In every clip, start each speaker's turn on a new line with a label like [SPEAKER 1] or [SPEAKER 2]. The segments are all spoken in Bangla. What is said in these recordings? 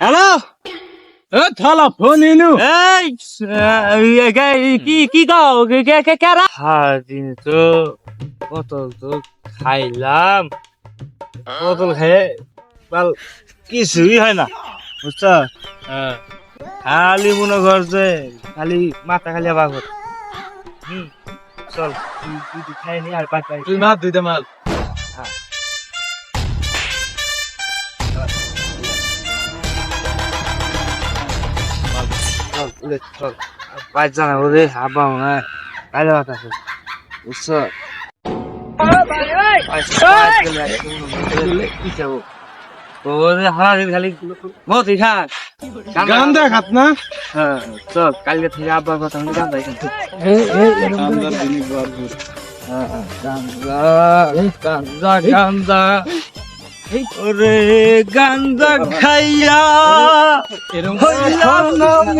[SPEAKER 1] হ্যালো?
[SPEAKER 2] এ থালা ফোন ইনু
[SPEAKER 1] এই কে- কি কি কও? কে কে কে কারা সারাদিন তো বোতল তো খাইলাম। বোতল খেয়ে বাল কিছুই হয় না বুঝছ? হ্যাঁ। খালি মনে কর যে খালি মাথা খালি আবার হুম চল তুই খাই নি আর পাই পাই
[SPEAKER 2] তুই মার দুইটা মার
[SPEAKER 1] চল পাঁচজন ওরে হাবা না কালো হাত আছে বুঝছ কালকে থেকে আব্বার কথা গান দেখ ওরে গান্দা খাইয়া হইলাম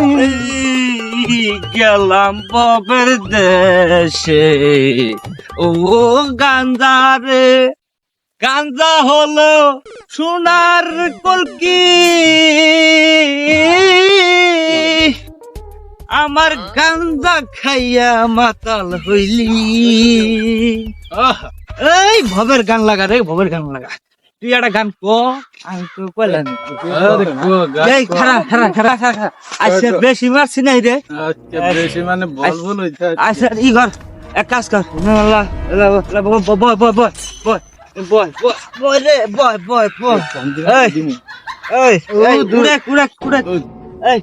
[SPEAKER 1] গেলাম বাপের দেশে। ও গান্দা রে। গান্দা হলো সোনার কলকি আমার গান্দা খাইয়া মাতাল হইলি। এই ভবের গান লাগা রে ভবের গান লাগা। তুই একটা গান কো। আমি তো কইলাম
[SPEAKER 2] হ্যাঁ,
[SPEAKER 1] এই খারা খারা খারা খারা আচ্ছা হ্যাঁ, বেশি মারছি নাই রে।
[SPEAKER 2] বেশি মানে বল হইছে
[SPEAKER 1] আচ্ছা ই কর এক কাজ কর। আল্লাহ বয় বয় বয় বয় বয় বয় রে বয় বয় বয় এই এই এই উড়ে উড়ে উড়ে এই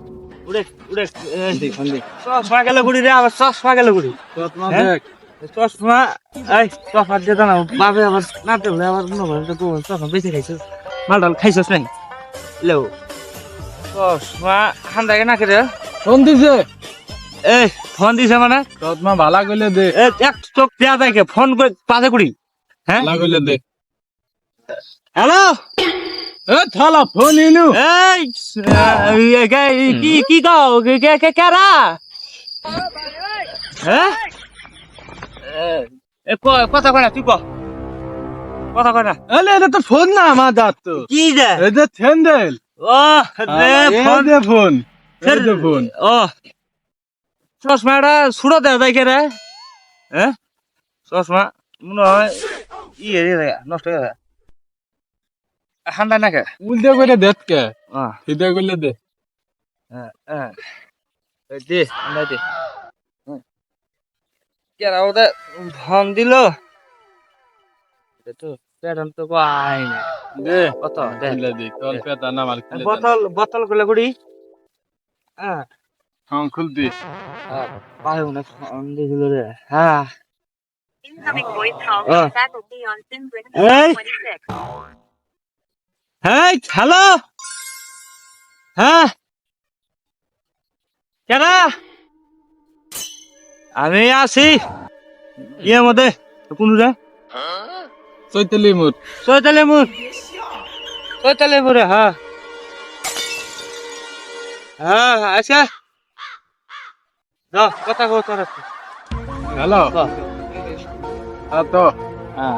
[SPEAKER 1] উড়ে উড়ে
[SPEAKER 2] দেখ দেখ।
[SPEAKER 1] সস পাগলা গুড়ি রে আবার সস পাগলা গুড়ি
[SPEAKER 2] দেখ।
[SPEAKER 1] চশমা এই চশমা দিয়ে না বাবে আবার নাতে হলে আবার করে তো চশমা বেশি খাইছিস। মাল ডাল খাইছিস নাই লেও। চশমা হান্দাকে না করে
[SPEAKER 2] ফোন দিছে।
[SPEAKER 1] এই ফোন দিছে মানে?
[SPEAKER 2] চশমা ভালা কইলে দে।
[SPEAKER 1] এক চোখ দেয়া দেখে ফোন করে পাশে কুড়ি? হ্যাঁ?
[SPEAKER 2] ভালা কইলে দে।
[SPEAKER 1] হ্যালো?
[SPEAKER 2] এ থালা ফোন ইনু।
[SPEAKER 1] এই কে- কি কি কও? কে কে কে হ্যাঁ? কথা কয় না তুই ক। কথা কয় না।
[SPEAKER 2] এটা তো ফোন না আমার দাঁত তো।
[SPEAKER 1] কি রে
[SPEAKER 2] এটা থ্যান্ডেল
[SPEAKER 1] ও রে ফোন।
[SPEAKER 2] দে ফোন দে ফোন।
[SPEAKER 1] ও। চশমাটা ছুড়ো দেয় দেখে রে। হ্যাঁ চশমা মনে হয় ই হয়ে নষ্ট হয়ে যায় ঠান্ডা নাকি?
[SPEAKER 2] উল্টে কইলে দেখ কে
[SPEAKER 1] ও
[SPEAKER 2] সিধা কইলে দে।
[SPEAKER 1] হ্যাঁ হ্যাঁ দে দে। কেরা ওদের দিল। তো প্যাটার্ন তো পাই না।
[SPEAKER 2] দে
[SPEAKER 1] কত? দে।
[SPEAKER 2] দে তোর পেতা না
[SPEAKER 1] বোতল বোতলগুলো গুড়ি। হ্যাঁ
[SPEAKER 2] হ্যাঁ খুল দি।
[SPEAKER 1] পাইও না ফোন দিছিল রে হ্যাঁ
[SPEAKER 3] Incoming voice call.
[SPEAKER 1] Uh.
[SPEAKER 3] That will be on Simbrin
[SPEAKER 1] Hey.
[SPEAKER 3] 26.
[SPEAKER 1] হ্যাঁ। হ্যালো হ্যাঁ কেনা আমি আছি। ইয়ে মধ্যে কোন রে
[SPEAKER 2] চৈতালি মুর
[SPEAKER 1] চৈতালি মুর চৈতালি মুরে হ্যাঁ হ্যাঁ আচ্ছা। যাও কথা কো তোর
[SPEAKER 2] হ্যালো? হ্যাঁ তো।
[SPEAKER 1] হ্যাঁ।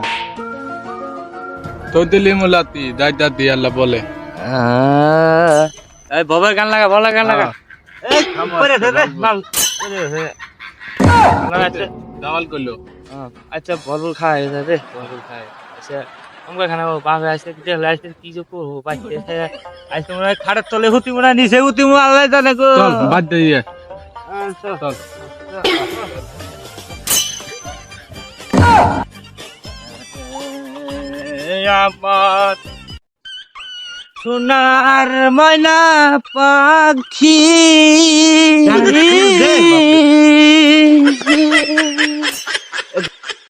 [SPEAKER 2] চৈতালি মুলাতি দাই দাদি আল্লাহ বলে।
[SPEAKER 1] এই ববের গান লাগা বলার গান লাগা। এই করে দে মাল। দে লাগাচ্ছে আচ্ছা ভরপুর খাওয়া গেছে রে ভরপুর খাওয়া আচ্ছা আমরা খানা বাপে আসতে দেখলে আসতে কি তলে হুতি মনে হয় নিচে হুতি মনে আল্লাহ জানে সোনার ময়না পাখি।